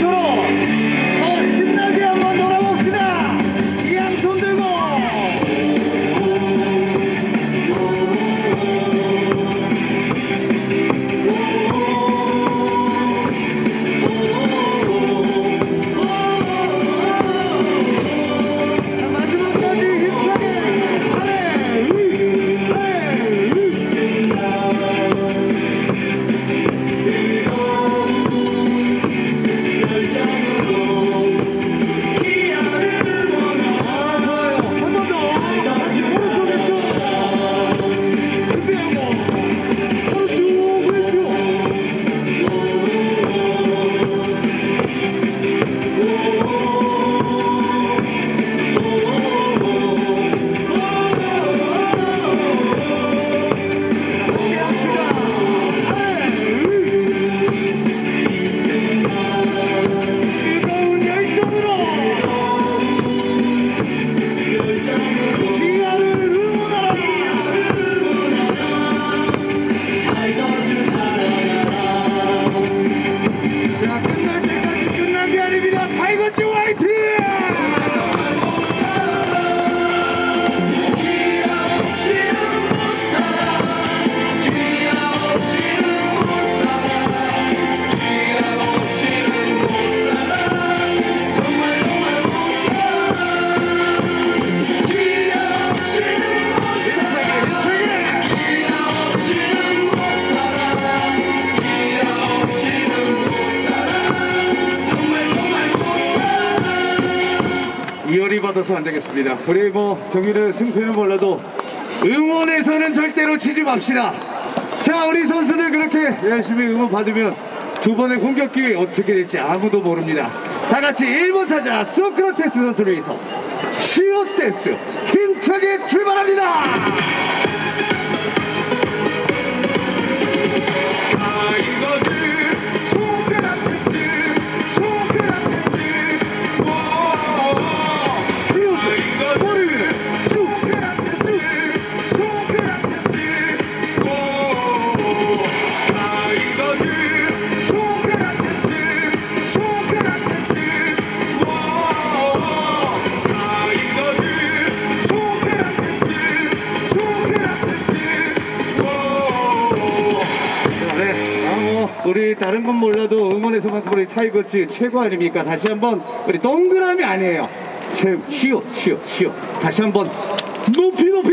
끝으 이열이 받아서 안 되겠습니다. 우리 뭐 경기를 승패는 몰라도 응원에서는 절대로 지지 맙시다. 자, 우리 선수들 그렇게 열심히 응원 받으면 두 번의 공격 기회 어떻게 될지 아무도 모릅니다. 다 같이 1번 타자 소크라테스 선수를 위해서 시오테스 힘차게 출발합니다. 우리 다른 건 몰라도 응원에서만큼 우리 타이거즈 최고 아닙니까? 다시 한번 우리 동그라미 아니에요. 세, 쉬어, 쉬어, 쉬어. 다시 한번 높이 높이